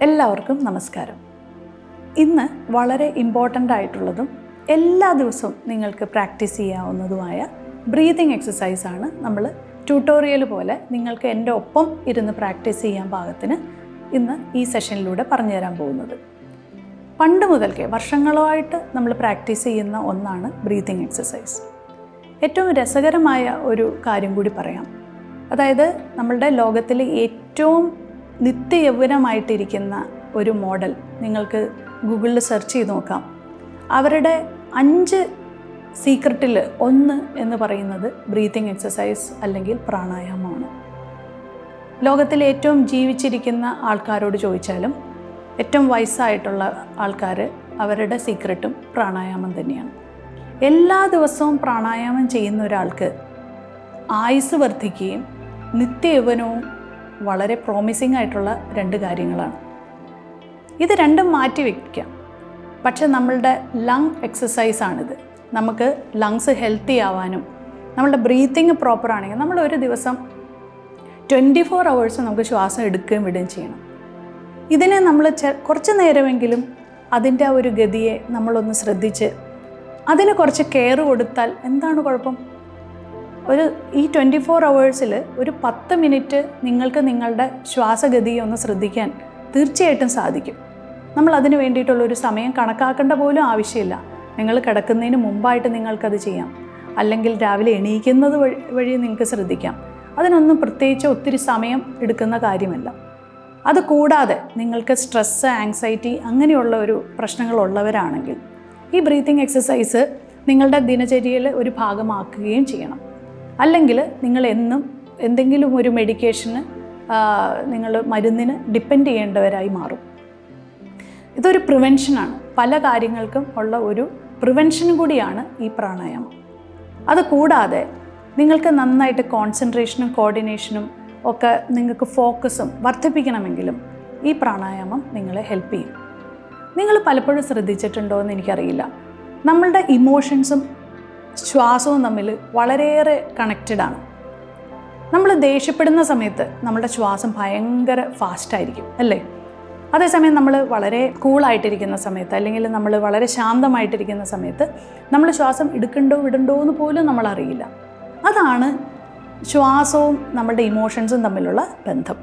എല്ലാവർക്കും നമസ്കാരം. ഇന്ന് വളരെ ഇമ്പോർട്ടന്റ് ആയിട്ടുള്ളതും എല്ലാ ദിവസവും നിങ്ങൾക്ക് പ്രാക്ടീസ് ചെയ്യാവുന്നതുമായ ബ്രീതിങ് എക്സസൈസ് ആണ് നമ്മൾ ട്യൂട്ടോറിയൽ പോലെ നിങ്ങൾക്ക് എന്റെ ഒപ്പം ഇരുന്ന് പ്രാക്ടീസ് ചെയ്യാൻ പാകത്തിന് ഇന്ന് ഈ സെഷനിലൂടെ പറഞ്ഞു തരാൻ പോകുന്നത്. പണ്ട് മുതൽക്കേ വർഷങ്ങളായിട്ട് നമ്മൾ പ്രാക്ടീസ് ചെയ്യുന്ന ഒന്നാണ് ബ്രീതിങ് എക്സസൈസ് ഏറ്റവും രസകരമായ ഒരു കാര്യം കൂടി പറയാം. അതായത് നമ്മളുടെ ലോകത്തിലെ ഏറ്റവും നിത്യയൗവനമായിട്ടിരിക്കുന്ന ഒരു മോഡൽ നിങ്ങൾക്ക് ഗൂഗിളിൽ സെർച്ച് ചെയ്ത് നോക്കാം. അവരുടെ അഞ്ച് സീക്രട്ടിൽ ഒന്ന് എന്ന് പറയുന്നത് ബ്രീതിങ് എക്സസൈസ് അല്ലെങ്കിൽ പ്രാണായാമമാണ്. ലോകത്തിൽ ഏറ്റവും ജീവിച്ചിരിക്കുന്ന ആൾക്കാരോട് ചോദിച്ചാലും ഏറ്റവും വയസ്സായിട്ടുള്ള ആൾക്കാർ അവരുടെ സീക്രട്ടും പ്രാണായാമം തന്നെയാണ്. എല്ലാ ദിവസവും പ്രാണായാമം ചെയ്യുന്ന ഒരാൾക്ക് ആയുസ് വർദ്ധിക്കുകയും നിത്യയൗവനവും വളരെ പ്രോമിസിംഗ് ആയിട്ടുള്ള രണ്ട് കാര്യങ്ങളാണ്. ഇത് രണ്ടും മാറ്റി വയ്ക്കാം പക്ഷെ നമ്മളുടെ ലങ് എക്സസൈസാണിത് നമുക്ക് ലങ്സ് ഹെൽത്തി ആവാനും നമ്മളുടെ ബ്രീത്തിങ് പ്രോപ്പർ ആണെങ്കിൽ നമ്മൾ ഒരു ദിവസം ട്വന്റി ഫോർ അവേഴ്സ് നമുക്ക് ശ്വാസം എടുക്കുകയും വിടുകയും ചെയ്യണം. ഇതിനെ നമ്മൾ കുറച്ച് നേരമെങ്കിലും അതിന്റെ ആ ഒരു ഗതിയെ നമ്മളൊന്ന് ശ്രദ്ധിച്ച് അതിന് കുറച്ച് കെയർ കൊടുത്താൽ എന്താണ് കുഴപ്പം? ഒരു ഈ ട്വന്റി ഫോർ അവേഴ്സിൽ ഒരു പത്ത് മിനിറ്റ് നിങ്ങൾക്ക് നിങ്ങളുടെ ശ്വാസഗതിയെ ഒന്ന് ശ്രദ്ധിക്കാൻ തീർച്ചയായിട്ടും സാധിക്കും. നമ്മൾ അതിന് വേണ്ടിയിട്ടുള്ള ഒരു സമയം കണക്കാക്കേണ്ട പോലും ആവശ്യമില്ല. നിങ്ങൾ കിടക്കുന്നതിന് മുമ്പായിട്ട് നിങ്ങൾക്കത് ചെയ്യാം. അല്ലെങ്കിൽ രാവിലെ എണീക്കുന്നത് വഴി വഴി നിങ്ങൾക്ക് ശ്രദ്ധിക്കാം. അതിനൊന്നും പ്രത്യേകിച്ച് ഒത്തിരി സമയം എടുക്കുന്ന കാര്യമല്ല. അത് കൂടാതെ നിങ്ങൾക്ക് സ്ട്രെസ്സ് ആങ്സൈറ്റി അങ്ങനെയുള്ള ഒരു പ്രശ്നങ്ങളുള്ളവരാണെങ്കിൽ ഈ ബ്രീത്തിങ് എക്സസൈസ് നിങ്ങളുടെ ദിനചര്യയിൽ ഒരു ഭാഗമാക്കുകയും ചെയ്യണം. അല്ലെങ്കിൽ നിങ്ങൾ എന്നും എന്തെങ്കിലും ഒരു മെഡിക്കേഷന് നിങ്ങൾ മരുന്നിന് ഡിപ്പെൻഡ് ചെയ്യേണ്ടവരായി മാറും. ഇതൊരു പ്രിവെൻഷനാണ് പല കാര്യങ്ങൾക്കും ഉള്ള ഒരു പ്രിവെൻഷനും കൂടിയാണ് ഈ പ്രാണായാമം. അതുകൂടാതെ നിങ്ങൾക്ക് നന്നായിട്ട് കോൺസെൻട്രേഷനും കോർഡിനേഷനും ഒക്കെ നിങ്ങൾക്ക് ഫോക്കസും വർദ്ധിപ്പിക്കണമെങ്കിലും ഈ പ്രാണായാമം നിങ്ങളെ ഹെൽപ്പ് ചെയ്യും. നിങ്ങൾ പലപ്പോഴും ശ്രദ്ധിച്ചിട്ടുണ്ടോ എന്ന് എനിക്കറിയില്ല. നമ്മളുടെ ഇമോഷൻസും ശ്വാസവും തമ്മിൽ വളരെയേറെ കണക്റ്റഡാണ് നമ്മൾ ദേഷ്യപ്പെടുന്ന സമയത്ത് നമ്മുടെ ശ്വാസം ഭയങ്കര ഫാസ്റ്റായിരിക്കും അല്ലേ? അതേസമയം നമ്മൾ വളരെ കൂളായിട്ടിരിക്കുന്ന സമയത്ത് അല്ലെങ്കിൽ നമ്മൾ വളരെ ശാന്തമായിട്ടിരിക്കുന്ന സമയത്ത് നമ്മൾ ശ്വാസം എടുക്കണ്ടോ വിടണ്ടോ എന്ന് പോലും നമ്മൾ അറിയില്ല. അതാണ് ശ്വാസവും നമ്മുടെ ഇമോഷൻസും തമ്മിലുള്ള ബന്ധം.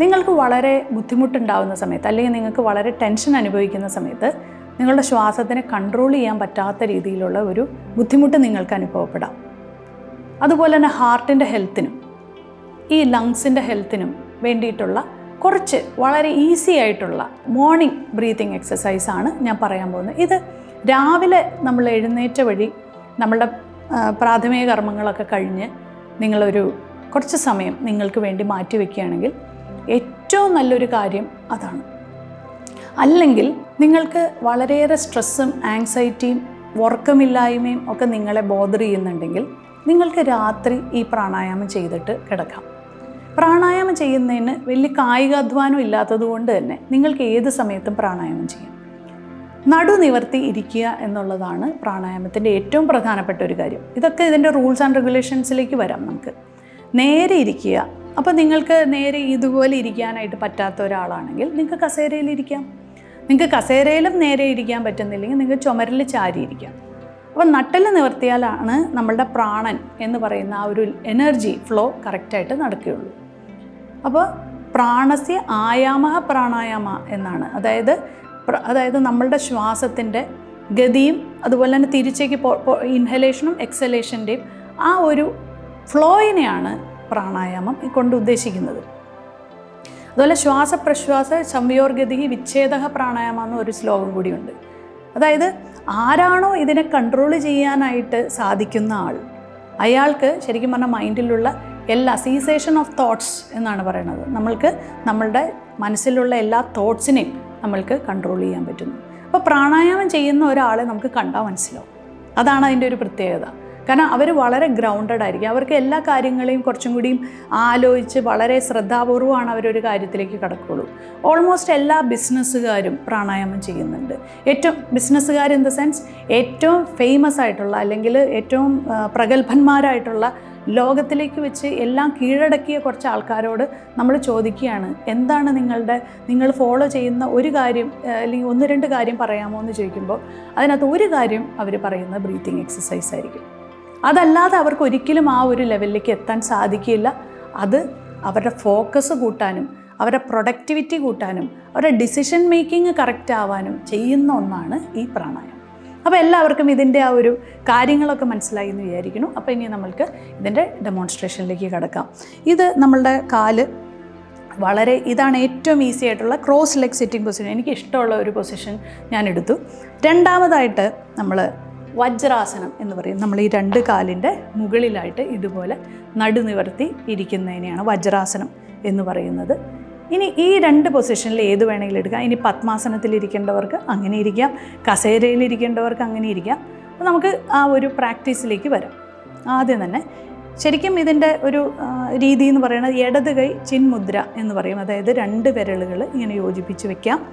നിങ്ങൾക്ക് വളരെ ബുദ്ധിമുട്ടുണ്ടാകുന്ന സമയത്ത് അല്ലെങ്കിൽ നിങ്ങൾക്ക് വളരെ ടെൻഷൻ അനുഭവിക്കുന്ന സമയത്ത് നിങ്ങളുടെ ശ്വാസത്തിനെ കൺട്രോൾ ചെയ്യാൻ പറ്റാത്ത രീതിയിലുള്ള ഒരു ബുദ്ധിമുട്ട് നിങ്ങൾക്ക് അനുഭവപ്പെടാം. അതുപോലെ തന്നെ ഹാർട്ടിന്റെ ഹെൽത്തിനും ഈ ലങ്സിന്റെ ഹെൽത്തിനും വേണ്ടിയിട്ടുള്ള കുറച്ച് വളരെ ഈസി ആയിട്ടുള്ള മോർണിംഗ് ബ്രീതിങ് എക്സസൈസ് ആണ് ഞാൻ പറയാൻ പോകുന്നത്. ഇത് രാവിലെ നമ്മൾ എഴുന്നേറ്റ വഴി നമ്മളുടെ പ്രാഥമിക കർമ്മങ്ങളൊക്കെ കഴിഞ്ഞ് നിങ്ങളൊരു കുറച്ച് സമയം നിങ്ങൾക്ക് വേണ്ടി മാറ്റി വയ്ക്കുകയാണെങ്കിൽ ഏറ്റവും നല്ലൊരു കാര്യം അതാണ്. അല്ലെങ്കിൽ നിങ്ങൾക്ക് വളരെയേറെ സ്ട്രെസ്സും ആങ്സൈറ്റിയും ഉറക്കമില്ലായ്മയും ഒക്കെ നിങ്ങളെ ബോധർ ചെയ്യുന്നുണ്ടെങ്കിൽ നിങ്ങൾക്ക് രാത്രി ഈ പ്രാണായാമം ചെയ്തിട്ട് കിടക്കാം. പ്രാണായാമം ചെയ്യുന്നതിന് വലിയ കായികാധ്വാനം ഇല്ലാത്തത് കൊണ്ട് തന്നെ നിങ്ങൾക്ക് ഏത് സമയത്തും പ്രാണായാമം ചെയ്യാം. നടു നിവർത്തി ഇരിക്കുക എന്നുള്ളതാണ് പ്രാണായാമത്തിന്റെ ഏറ്റവും പ്രധാനപ്പെട്ട ഒരു കാര്യം. ഇതൊക്കെ ഇതിന്റെ റൂൾസ് ആൻഡ് റെഗുലേഷൻസിലേക്ക് വരാം നമുക്ക്. നേരെ ഇരിക്കുക. അപ്പോൾ നിങ്ങൾക്ക് നേരെ ഇതുപോലെ ഇരിക്കാനായിട്ട് പറ്റാത്ത ഒരാളാണെങ്കിൽ നിങ്ങൾക്ക് കസേരയിൽ ഇരിക്കാം. നിങ്ങൾക്ക് കസേരയിലും നേരെ ഇരിക്കാൻ പറ്റുന്നില്ലെങ്കിൽ നിങ്ങൾക്ക് ചുമരിൽ ചാരിയിരിക്കാം അപ്പോൾ നട്ടൽ നിവർത്തിയാലാണ് നമ്മളുടെ പ്രാണൻ എന്ന് പറയുന്ന ആ ഒരു എനർജി ഫ്ലോ കറക്റ്റായിട്ട് നടക്കുകയുള്ളൂ. അപ്പോൾ പ്രാണസ്യ ആയാമ പ്രാണായാമ എന്നാണ്. അതായത് അതായത് നമ്മളുടെ ശ്വാസത്തിന്റെ ഗതിയും അതുപോലെ തന്നെ തിരിച്ചേക്ക് ഇൻഹലേഷനും എക്സലേഷന്റെയും ആ ഒരു ഫ്ലോയിനെയാണ് പ്രാണായാമം കൊണ്ട് ഉദ്ദേശിക്കുന്നത്. അതുപോലെ ശ്വാസപ്രശ്വാസ സംയോർഗതി വിച്ഛേദ പ്രാണായാമം എന്ന ഒരു ശ്ലോകം കൂടിയുണ്ട്. അതായത് ആരാണോ ഇതിനെ കൺട്രോൾ ചെയ്യാനായിട്ട് സാധിക്കുന്ന ആൾ അയാൾക്ക് ശരിക്കും പറഞ്ഞാൽ മൈൻഡിലുള്ള എല്ലാ സീസേഷൻ ഓഫ് തോട്ട്സ് എന്നാണ് പറയുന്നത്. നമ്മൾക്ക് നമ്മളുടെ മനസ്സിലുള്ള എല്ലാ തോട്ട്സിനെയും നമ്മൾക്ക് കൺട്രോൾ ചെയ്യാൻ പറ്റുന്നു. അപ്പോൾ പ്രാണായാമം ചെയ്യുന്ന ഒരാളെ നമുക്ക് കണ്ടാൽ മനസ്സിലാവും. അതാണ് അതിന്റെ ഒരു പ്രത്യേകത. കാരണം അവർ വളരെ ഗ്രൗണ്ടഡ് ആയിരിക്കും. അവർക്ക് എല്ലാ കാര്യങ്ങളെയും കുറച്ചും കൂടിയും ആലോചിച്ച് വളരെ ശ്രദ്ധാപൂർവമാണ് അവരൊരു കാര്യത്തിലേക്ക് കടക്കുള്ളൂ ഓൾമോസ്റ്റ് എല്ലാ ബിസിനസ്സുകാരും പ്രാണായാമം ചെയ്യുന്നുണ്ട്. ഏറ്റവും ബിസിനസ്സുകാർ ഇൻ ദ സെൻസ് ഏറ്റവും ഫേമസ് ആയിട്ടുള്ള അല്ലെങ്കിൽ ഏറ്റവും പ്രഗത്ഭന്മാരായിട്ടുള്ള ലോകത്തിലേക്ക് വെച്ച് എല്ലാം കീഴടക്കിയ കുറച്ച് ആൾക്കാരോട് നമ്മൾ ചോദിക്കുകയാണ് എന്താണ് നിങ്ങളുടെ നിങ്ങൾ ഫോളോ ചെയ്യുന്ന ഒരു കാര്യം അല്ലെങ്കിൽ ഒന്ന് രണ്ട് കാര്യം പറയാമോ എന്ന് ചോദിക്കുമ്പോൾ അതിനകത്ത് ഒരു കാര്യം അവർ പറയുന്നത് ബ്രീത്തിങ് എക്സസൈസ് ആയിരിക്കും. അതല്ലാതെ അവർക്ക് ഒരിക്കലും ആ ഒരു ലെവലിലേക്ക് എത്താൻ സാധിക്കില്ല. അത് അവരുടെ ഫോക്കസ് കൂട്ടാനും അവരുടെ പ്രൊഡക്ടിവിറ്റി കൂട്ടാനും അവരുടെ ഡിസിഷൻ മേക്കിംഗ് കറക്റ്റ് ആവാനും ചെയ്യുന്ന ഒന്നാണ് ഈ പ്രാണായം അപ്പോൾ എല്ലാവർക്കും ഇതിന്റെ ആ ഒരു കാര്യങ്ങളൊക്കെ മനസ്സിലായി എന്ന് വിചാരിക്കുന്നു. അപ്പോൾ ഇനി നമ്മൾക്ക് ഇതിന്റെ ഡെമോൺസ്ട്രേഷനിലേക്ക് കിടക്കാം. ഇത് നമ്മളുടെ കാൽ വളരെ ഇതാണ് ഏറ്റവും ഈസി ആയിട്ടുള്ള ക്രോസ് ലെഗ് സിറ്റിംഗ് പൊസിഷൻ എനിക്ക് ഇഷ്ടമുള്ള ഒരു പൊസിഷൻ ഞാൻ എടുത്തു. രണ്ടാമതായിട്ട് നമ്മൾ വജ്രാസനം എന്ന് പറയും. നമ്മൾ ഈ രണ്ട് കാലിന്റെ മുകളിലായിട്ട് ഇതുപോലെ നടുനിവർത്തി ഇരിക്കുന്നതിനെയാണ് വജ്രാസനം എന്ന് പറയുന്നത്. ഇനി ഈ രണ്ട് പൊസിഷനിൽ ഏത് വേണമെങ്കിലും എടുക്കാം. ഇനി പത്മാസനത്തിൽ ഇരിക്കേണ്ടവർക്ക് അങ്ങനെ ഇരിക്കാം. കസേരയിൽ ഇരിക്കേണ്ടവർക്ക് അങ്ങനെ ഇരിക്കാം. അപ്പോൾ നമുക്ക് ആ ഒരു പ്രാക്ടീസിലേക്ക് വരാം. ആദ്യം തന്നെ ശരിക്കും ഇതിന്റെ ഒരു രീതി എന്ന് പറയുന്നത് ഇടത് കൈ ചിൻമുദ്ര എന്ന് പറയും. അതായത് രണ്ട് വിരലുകൾ ഇങ്ങനെ യോജിപ്പിച്ച് വെക്കാം.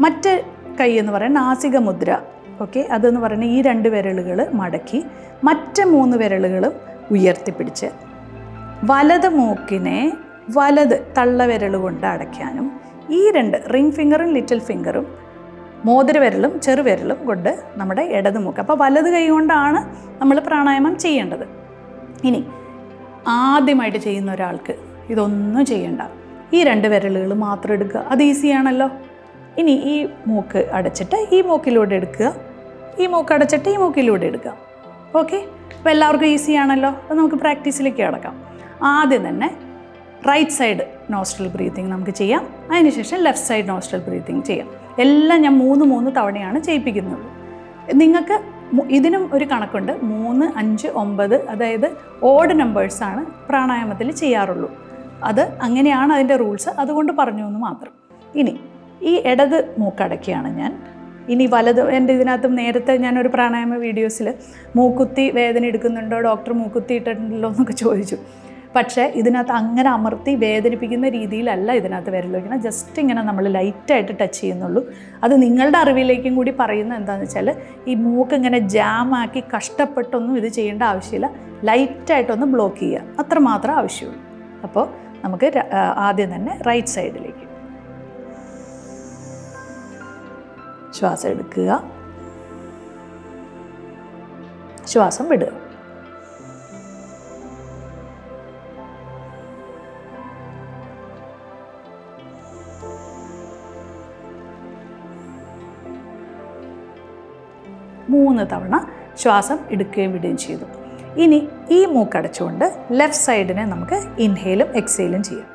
മറ്റ് കൈ എന്ന് പറയുന്നത് നാസിക മുദ്ര ഓക്കെ? അതെന്ന് പറയുന്നത് ഈ രണ്ട് വിരലുകൾ മടക്കി മറ്റ് മൂന്ന് വിരലുകളും ഉയർത്തിപ്പിടിച്ച് വലത് മൂക്കിനെ വലത് തള്ളവിരൽ കൊണ്ട് അടയ്ക്കാനും ഈ രണ്ട് റിംഗ് ഫിംഗറും ലിറ്റിൽ ഫിംഗറും മോതിരവിരലും ചെറുവിരലും കൊണ്ട് നമ്മുടെ ഇടത് മൂക്ക്. അപ്പോൾ വലത് കൈ കൊണ്ടാണ് നമ്മൾ പ്രാണായാമം ചെയ്യേണ്ടത്. ഇനി ആദ്യമായിട്ട് ചെയ്യുന്ന ഒരാൾക്ക് ഇതൊന്നും ചെയ്യണ്ട. ഈ രണ്ട് വിരലുകൾ മാത്രം എടുക്കുക. അത് ഈസിയാണല്ലോ ഇനി ഈ മൂക്ക് അടച്ചിട്ട് ഈ മൂക്കിലൂടെ എടുക്കുക. ഈ മൂക്ക് അടച്ചിട്ട് ഈ മൂക്കിലൂടെ എടുക്കുക. ഓക്കെ അപ്പോൾ എല്ലാവർക്കും ഈസി ആണല്ലോ. അപ്പോൾ നമുക്ക് പ്രാക്ടീസിലേക്ക് കിടക്കാം. ആദ്യം തന്നെ റൈറ്റ് സൈഡ് നോസ്ട്രൽ ബ്രീത്തിങ് നമുക്ക് ചെയ്യാം. അതിനുശേഷം ലെഫ്റ്റ് സൈഡ് നോസ്ട്രൽ ബ്രീത്തിങ് ചെയ്യാം. എല്ലാം ഞാൻ മൂന്ന് മൂന്ന് തവണയാണ് ചെയ്യിപ്പിക്കുന്നത്. നിങ്ങൾക്ക് ഇതിനും ഒരു കണക്കുണ്ട്. മൂന്ന് അഞ്ച് ഒമ്പത് അതായത് ഓഡ് നമ്പേഴ്സാണ് പ്രാണായാമത്തിൽ ചെയ്യാറുള്ളൂ. അത് അങ്ങനെയാണ് അതിന്റെ റൂൾസ് അതുകൊണ്ട് പറഞ്ഞു എന്ന് മാത്രം. ഇനി ഈ ഇടത് മൂക്കടക്കിയാണ് ഞാൻ. ഇനി വലത് എന്റെ ഇതിനകത്ത് നേരത്തെ ഞാനൊരു പ്രാണായാമ വീഡിയോസിൽ മൂക്കുത്തി വേദന എടുക്കുന്നുണ്ടോ ഡോക്ടർ മൂക്കുത്തി ഇട്ടിട്ടുണ്ടല്ലോ എന്നൊക്കെ ചോദിച്ചു. പക്ഷേ ഇതിനകത്ത് അങ്ങനെ അമർത്തി വേദനിപ്പിക്കുന്ന രീതിയിലല്ല ഇതിനകത്ത് വയ്ക്കുന്നത് ജസ്റ്റ് ഇങ്ങനെ നമ്മൾ ലൈറ്റായിട്ട് ടച്ച് ചെയ്യുന്നുള്ളൂ. അത് നിങ്ങളുടെ അറിവിലേക്കും കൂടി പറയുന്നത് എന്താണെന്ന് വെച്ചാൽ ഈ മൂക്ക് ഇങ്ങനെ ജാമാക്കി കഷ്ടപ്പെട്ടൊന്നും ഇത് ചെയ്യേണ്ട ആവശ്യമില്ല. ലൈറ്റായിട്ടൊന്ന് ബ്ലോക്ക് ചെയ്യുക. അത്രമാത്രം ആവശ്യമുള്ളൂ. അപ്പോൾ നമുക്ക് ആദ്യം തന്നെ റൈറ്റ് സൈഡിലേക്ക് ശ്വാസം എടുക്കുക. ശ്വാസം വിടുക. മൂന്ന് തവണ ശ്വാസം എടുക്കുകയും വിടുകയും ചെയ്തു. ഇനി ഈ മൂക്കടച്ചുകൊണ്ട് ലെഫ്റ്റ് സൈഡിനെ നമുക്ക് ഇൻഹെയിലും എക്സെയിലും ചെയ്യാം.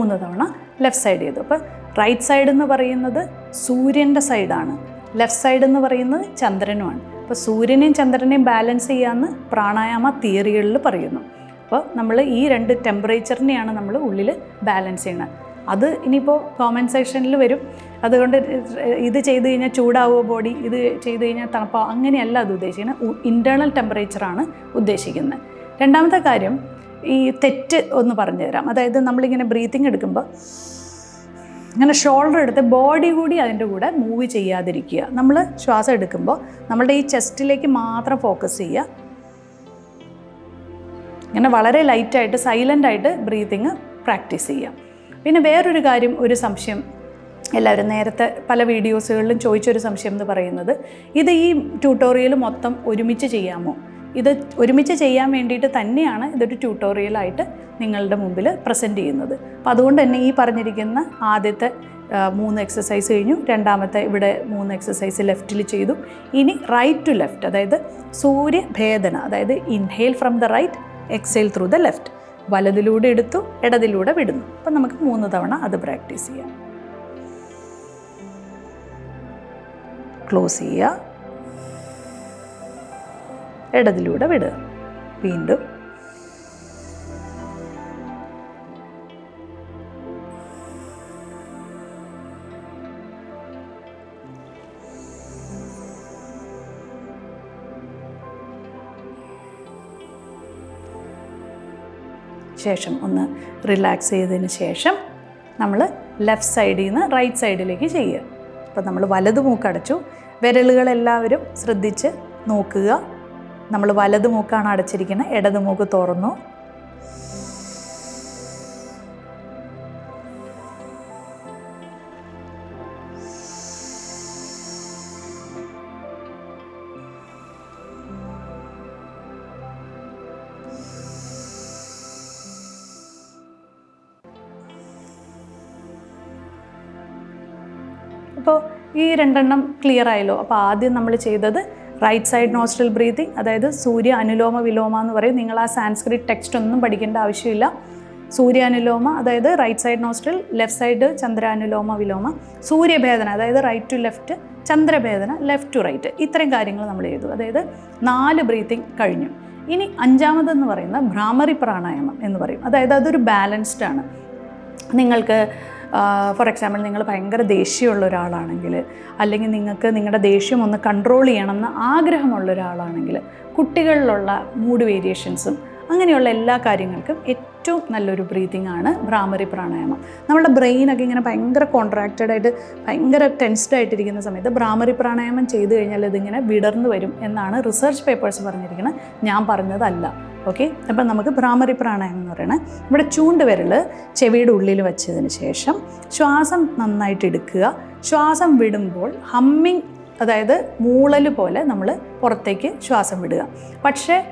മൂന്ന് തവണ ലെഫ്റ്റ് സൈഡ് ചെയ്തു. അപ്പോൾ റൈറ്റ് സൈഡ് എന്ന് പറയുന്നത് സൂര്യന്റെ സൈഡാണ് ലെഫ്റ്റ് സൈഡ് എന്ന് പറയുന്നത് ചന്ദ്രനുമാണ്. അപ്പോൾ സൂര്യനെയും ചന്ദ്രനെയും ബാലൻസ് ചെയ്യാമെന്ന് പ്രാണായാമ തിയറികളിൽ പറയുന്നു. അപ്പോൾ നമ്മൾ ഈ രണ്ട് ടെമ്പറേച്ചറിനെയാണ് നമ്മൾ ഉള്ളിൽ ബാലൻസ് ചെയ്യുന്നത് അത് ഇനിയിപ്പോൾ കോമന്റ് സെക്ഷനിൽ വരും. അതുകൊണ്ട് ഇത് ചെയ്ത് കഴിഞ്ഞാൽ ചൂടാവുമോ ബോഡി ഇത് ചെയ്ത് കഴിഞ്ഞാൽ തണുപ്പോ അങ്ങനെയല്ല അത് ഉദ്ദേശിക്കുന്നത് ഇന്റേർണൽ ടെമ്പറേച്ചറാണ് ഉദ്ദേശിക്കുന്നത്. രണ്ടാമത്തെ കാര്യം ഈ തെറ്റ് ഒന്ന് പറഞ്ഞു തരാം. അതായത് നമ്മളിങ്ങനെ ബ്രീത്തിങ് എടുക്കുമ്പോൾ ഇങ്ങനെ ഷോൾഡർ എടുത്ത് ബോഡി കൂടി അതിന്റെ കൂടെ മൂവ് ചെയ്യാതിരിക്കുക. നമ്മൾ ശ്വാസം എടുക്കുമ്പോൾ നമ്മളുടെ ഈ ചെസ്റ്റിലേക്ക് മാത്രം ഫോക്കസ് ചെയ്യുക. ഇങ്ങനെ വളരെ ലൈറ്റായിട്ട് സൈലന്റായിട്ട് ബ്രീത്തിങ് പ്രാക്ടീസ് ചെയ്യാം പിന്നെ വേറൊരു കാര്യം ഒരു സംശയം. എല്ലാവരും നേരത്തെ പല വീഡിയോസുകളിലും ചോദിച്ചൊരു സംശയം എന്ന് പറയുന്നത് ഇത് ഈ ട്യൂട്ടോറിയൽ മൊത്തം ഒരുമിച്ച് ചെയ്യാമോ? ഇത് ഒരുമിച്ച് ചെയ്യാൻ വേണ്ടിയിട്ട് തന്നെയാണ് ഇതൊരു ട്യൂട്ടോറിയലായിട്ട് നിങ്ങളുടെ മുമ്പിൽ പ്രസന്റ് ചെയ്യുന്നത്. അപ്പോൾ അതുകൊണ്ട് തന്നെ ഈ പറഞ്ഞിരിക്കുന്ന ആദ്യത്തെ മൂന്ന് എക്സസൈസ് കഴിഞ്ഞു. രണ്ടാമത്തെ ഇവിടെ മൂന്ന് എക്സസൈസ് ലെഫ്റ്റിൽ ചെയ്തു. ഇനി റൈറ്റ് ടു ലെഫ്റ്റ് അതായത് സൂര്യഭേദന അതായത് inhale from the right exhale through the left വലതിലൂടെ എടുത്തു ഇടതിലൂടെ വിടുന്നു. അപ്പം നമുക്ക് മൂന്ന് തവണ അത് പ്രാക്ടീസ് ചെയ്യാം. ക്ലോസ് ചെയ്യുക. ഇടതിലൂടെ വിടുക വീണ്ടും. ശേഷം ഒന്ന് റിലാക്സ് ചെയ്തതിന് ശേഷം നമ്മൾ ലെഫ്റ്റ് സൈഡിൽ നിന്ന് റൈറ്റ് സൈഡിലേക്ക് ചെയ്യുക. അപ്പോൾ നമ്മൾ വലത് മൂക്കടച്ചു വിരലുകളെല്ലാവരും ശ്രദ്ധിച്ച് നോക്കുക. നമ്മൾ വലത് മൂക്കാണ് അടച്ചിരിക്കുന്നത് ഇടത് മൂക്ക് തുറന്നു. അപ്പോൾ ഈ രണ്ടെണ്ണം ക്ലിയർ ആയല്ലോ. അപ്പോൾ ആദ്യം നമ്മൾ ചെയ്തത് റൈറ്റ് സൈഡ് നോസ്ട്രൽ ബ്രീതിങ് അതായത് സൂര്യ അനുലോമ വിലോമ എന്ന് പറയും. നിങ്ങൾ ആ സാൻസ്ക്രിറ്റ് ടെക്സ്റ്റ് ഒന്നും പഠിക്കേണ്ട ആവശ്യമില്ല. സൂര്യ അനുലോമ അതായത് right side nostril left side Chandra ചന്ദ്രാനുലോമ വിലോമ. സൂര്യഭേദന അതായത് റൈറ്റ് ടു ലെഫ്റ്റ് ചന്ദ്രഭേദന ലെഫ്റ്റ് ടു റൈറ്റ് ഇത്രയും കാര്യങ്ങൾ നമ്മൾ ചെയ്തു അതായത് നാല് ബ്രീത്തിങ് കഴിഞ്ഞു. ഇനി അഞ്ചാമതെന്ന് പറയുന്ന ഭ്രാമറി പ്രാണായാമം എന്ന് പറയും. അതായത് അതൊരു ബാലൻസ്ഡ് ആണ്. നിങ്ങൾക്ക് ഫോർ എക്സാമ്പിൾ നിങ്ങൾ ഭയങ്കര ദേഷ്യമുള്ള ഒരാളാണെങ്കിൽ അല്ലെങ്കിൽ നിങ്ങൾക്ക് നിങ്ങളുടെ ദേഷ്യം ഒന്ന് കൺട്രോൾ ചെയ്യണമെന്ന് ആഗ്രഹമുള്ള ഒരാളാണെങ്കിൽ കുട്ടികളിലുള്ള മൂഡ് വേരിയേഷൻസും അങ്ങനെയുള്ള എല്ലാ കാര്യങ്ങൾക്കും ഏറ്റവും നല്ലൊരു ബ്രീതിങ് ആണ് ഭ്രാമരി പ്രാണായാമം. നമ്മുടെ ബ്രെയിനൊക്കെ ഇങ്ങനെ ഭയങ്കര കോൺട്രാക്റ്റഡ് ആയിട്ട് ഭയങ്കര ടെൻസ്ഡ് ആയിട്ടിരിക്കുന്ന സമയത്ത് ഭ്രാമരി പ്രാണായാമം ചെയ്തു കഴിഞ്ഞാൽ ഇതിങ്ങനെ വിടർന്നു വരും എന്നാണ് റിസർച്ച് പേപ്പേഴ്സ് പറഞ്ഞിരിക്കുന്നത്. ഞാൻ പറഞ്ഞതല്ല. ഓക്കെ അപ്പം നമുക്ക് ഭ്രാമറി പ്രാണായാമം എന്ന് പറയുന്നത് ഇവിടെ ചൂണ്ട് വിരൽ ചെവിയുടെ ഉള്ളിൽ വെച്ചതിന് ശേഷം ശ്വാസം നന്നായിട്ട് എടുക്കുക. ശ്വാസം വിടുമ്പോൾ ഹമ്മിങ് അതായത് മൂളൽ പോലെ നമ്മൾ പുറത്തേക്ക് ശ്വാസം വിടുക. പക്ഷേ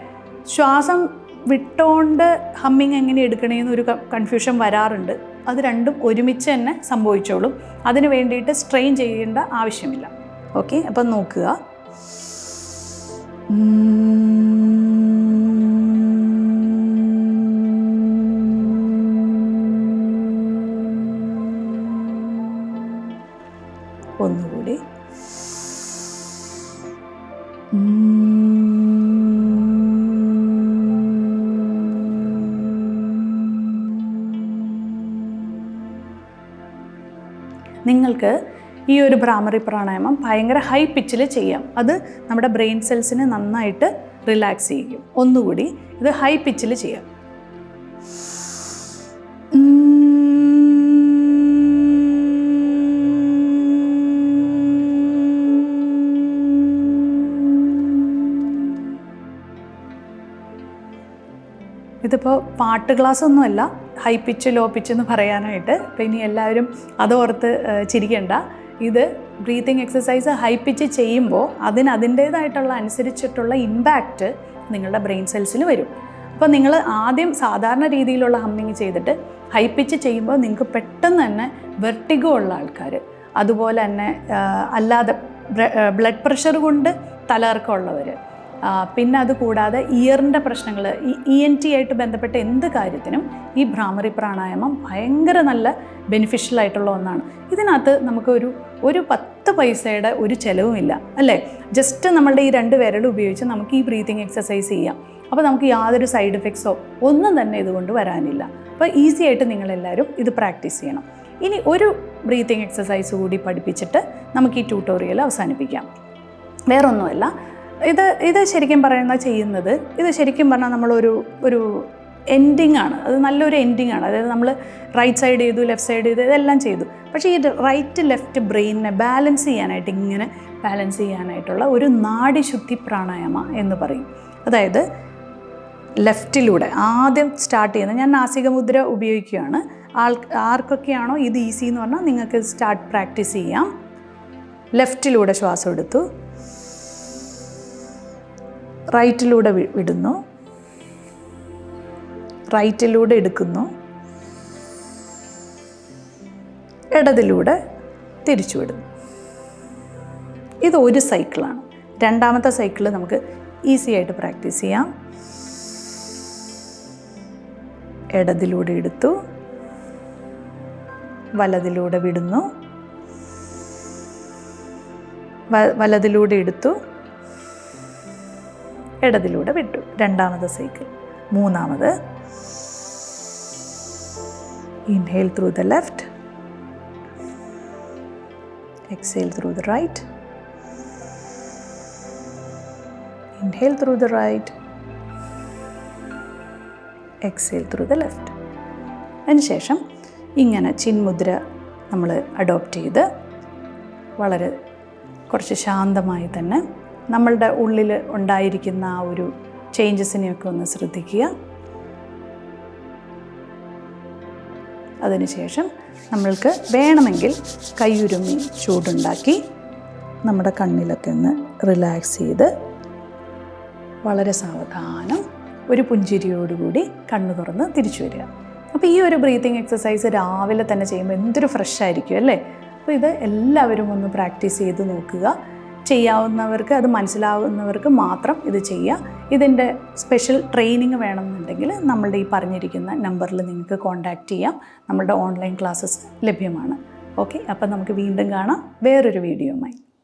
ശ്വാസം വിട്ടോണ്ട് ഹമ്മിങ് എങ്ങനെ എടുക്കണേന്ന് ഒരു കൺഫ്യൂഷൻ വരാറുണ്ട്. അത് രണ്ടും ഒരുമിച്ച് തന്നെ സംഭവിച്ചോളും. അതിന് വേണ്ടിയിട്ട് സ്ട്രെയിൻ ചെയ്യേണ്ട ആവശ്യമില്ല. ഓക്കെ അപ്പം നോക്കുക. നിങ്ങൾക്ക് ഈ ഒരു ഭ്രാമറി പ്രാണായാമം ഭയങ്കര ഹൈ പിച്ചിൽ ചെയ്യാം. അത് നമ്മുടെ ബ്രെയിൻ സെൽസിനെ നന്നായിട്ട് റിലാക്സ് ചെയ്യും ഒന്നുകൂടി ഇത് ഹൈ പിച്ചിൽ ചെയ്യാം. ഇതിപ്പോൾ പാട്ട് ക്ലാസ് ഒന്നുമല്ല ഹൈ പിച്ച് ലോ പിച്ച് എന്ന് പറയാനായിട്ട്. അപ്പോൾ ഇനി എല്ലാവരും അതോർത്ത് ചിരിക്കേണ്ട. ഇത് ബ്രീത്തിങ് എക്സസൈസ് ഹൈ പിച്ച് ചെയ്യുമ്പോൾ അതിന് അതിന്റേതായിട്ടുള്ള അനുസരിച്ചിട്ടുള്ള ഇമ്പാക്റ്റ് നിങ്ങളുടെ ബ്രെയിൻ സെൽസിൽ വരും. അപ്പോൾ നിങ്ങൾ ആദ്യം സാധാരണ രീതിയിലുള്ള ഹമ്മിങ് ചെയ്തിട്ട് ഹൈ പിച്ച് ചെയ്യുമ്പോൾ നിങ്ങൾക്ക് പെട്ടെന്ന് തന്നെ വെർട്ടിഗോ ഉള്ള ആൾക്കാർ അതുപോലെ തന്നെ അല്ലാതെ ബ്ലഡ് പ്രഷർ കൊണ്ട് തലകർക്കമുള്ളവർ പിന്നെ അതുകൂടാതെ ഇയറിന്റെ പ്രശ്നങ്ങൾ ഈ ഇ എൻ ടി ആയിട്ട് ബന്ധപ്പെട്ട എന്ത് കാര്യത്തിനും ഈ ഭ്രാമറി പ്രാണായാമം ഭയങ്കര നല്ല ബെനിഫിഷ്യൽ ആയിട്ടുള്ള ഒന്നാണ്. ഇതിനകത്ത് നമുക്കൊരു ഒരു പത്ത് പൈസയുടെ ഒരു ചിലവുമില്ല അല്ലേ? ജസ്റ്റ് നമ്മളുടെ ഈ രണ്ട് വിരൽ ഉപയോഗിച്ച് നമുക്ക് ഈ ബ്രീതിങ് എക്സസൈസ് ചെയ്യാം. അപ്പോൾ നമുക്ക് യാതൊരു സൈഡ് എഫക്ട്സോ ഒന്നും തന്നെ ഇതുകൊണ്ട് വരാനില്ല. അപ്പോൾ ഈസി ആയിട്ട് നിങ്ങളെല്ലാവരും ഇത് പ്രാക്ടീസ് ചെയ്യണം. ഇനി ഒരു ബ്രീത്തിങ് എക്സസൈസ് കൂടി പഠിപ്പിച്ചിട്ട് നമുക്ക് ഈ ട്യൂട്ടോറിയൽ അവസാനിപ്പിക്കാം. വേറൊന്നുമല്ല ഇത് ഇത് ശരിക്കും പറയുന്ന ചെയ്യുന്നത് ഇത് ശരിക്കും പറഞ്ഞാൽ നമ്മളൊരു ഒരു എൻഡിങ് ആണ്. അത് നല്ലൊരു എൻഡിങ് ആണ്. അതായത് നമ്മൾ റൈറ്റ് സൈഡ് ചെയ്തു ലെഫ്റ്റ് സൈഡ് ചെയ്തു ഇതെല്ലാം ചെയ്തു. പക്ഷേ ഈ റൈറ്റ് ലെഫ്റ്റ് ബ്രെയിനിനെ ബാലൻസ് ചെയ്യാനായിട്ട് ഇങ്ങനെ ബാലൻസ് ചെയ്യാനായിട്ടുള്ള ഒരു നാടിശുദ്ധി പ്രാണായാമ എന്ന് പറയും. അതായത് ലെഫ്റ്റിലൂടെ ആദ്യം സ്റ്റാർട്ട് ചെയ്യുന്നത് ഞാൻ നാസികമുദ്ര ഉപയോഗിക്കുകയാണ്. ആൾ ആർക്കൊക്കെയാണോ ഇത് ഈസി എന്ന് പറഞ്ഞാൽ നിങ്ങൾക്ക് സ്റ്റാർട്ട് പ്രാക്ടീസ് ചെയ്യാം. ലെഫ്റ്റിലൂടെ ശ്വാസം എടുത്തു. റൈറ്റിലൂടെ വിടുന്നു. റൈറ്റിലൂടെ എടുക്കുന്നു. ഇടതിലൂടെ തിരിച്ചു വിടുന്നു. ഇത് ഒരു സൈക്കിളാണ്. രണ്ടാമത്തെ സൈക്കിൾ നമുക്ക് ഈസി ആയിട്ട് പ്രാക്ടീസ് ചെയ്യാം. ഇടതിലൂടെ എടുത്തു. വലതിലൂടെ വിടുന്നു. വലതിലൂടെ എടുത്തു. ഇടതിലൂടെ വിട്ടു. രണ്ടാമത് സൈക്കിൾ മൂന്നാമത്. Inhale through the left exhale through the right inhale through the right exhale through the left അതിനുശേഷം ഇങ്ങനെ ചിന്മുദ്ര നമ്മൾ അഡോപ്റ്റ് ചെയ്ത് വളരെ കുറച്ച് ശാന്തമായി തന്നെ നമ്മളുടെ ഉള്ളിൽ ഉണ്ടായിരിക്കുന്ന ആ ഒരു ചേഞ്ചസിനെയൊക്കെ ഒന്ന് ശ്രദ്ധിക്കുക. അതിനുശേഷം നമ്മൾക്ക് വേണമെങ്കിൽ കയ്യുരുമി ചൂടുണ്ടാക്കി നമ്മുടെ കണ്ണിലൊക്കെ ഒന്ന് റിലാക്സ് ചെയ്ത് വളരെ സാവധാനം ഒരു പുഞ്ചിരിയോടുകൂടി കണ്ണു തുറന്ന് തിരിച്ചു വരിക. അപ്പോൾ ഈ ഒരു ബ്രീത്തിങ് എക്സസൈസ് രാവിലെ തന്നെ ചെയ്യുമ്പോൾ എന്തൊരു ഫ്രഷ് ആയിരിക്കും അല്ലേ? അപ്പോൾ ഇത് എല്ലാവരും ഒന്ന് പ്രാക്ടീസ് ചെയ്ത് നോക്കുക. ചെയ്യാവുന്നവർക്ക് അത് മനസ്സിലാവുന്നവർക്ക് മാത്രം ഇത് ചെയ്യുക. ഇതിന്റെ സ്പെഷ്യൽ ട്രെയിനിങ് വേണമെന്നുണ്ടെങ്കിൽ നമ്മളുടെ ഈ പറഞ്ഞിരിക്കുന്ന നമ്പറിൽ നിങ്ങൾക്ക് കോൺടാക്റ്റ് ചെയ്യാം. നമ്മളുടെ ഓൺലൈൻ ക്ലാസ്സസ് ലഭ്യമാണ്. ഓക്കെ അപ്പം നമുക്ക് വീണ്ടും കാണാം. വേറൊരു വീഡിയോയുമായി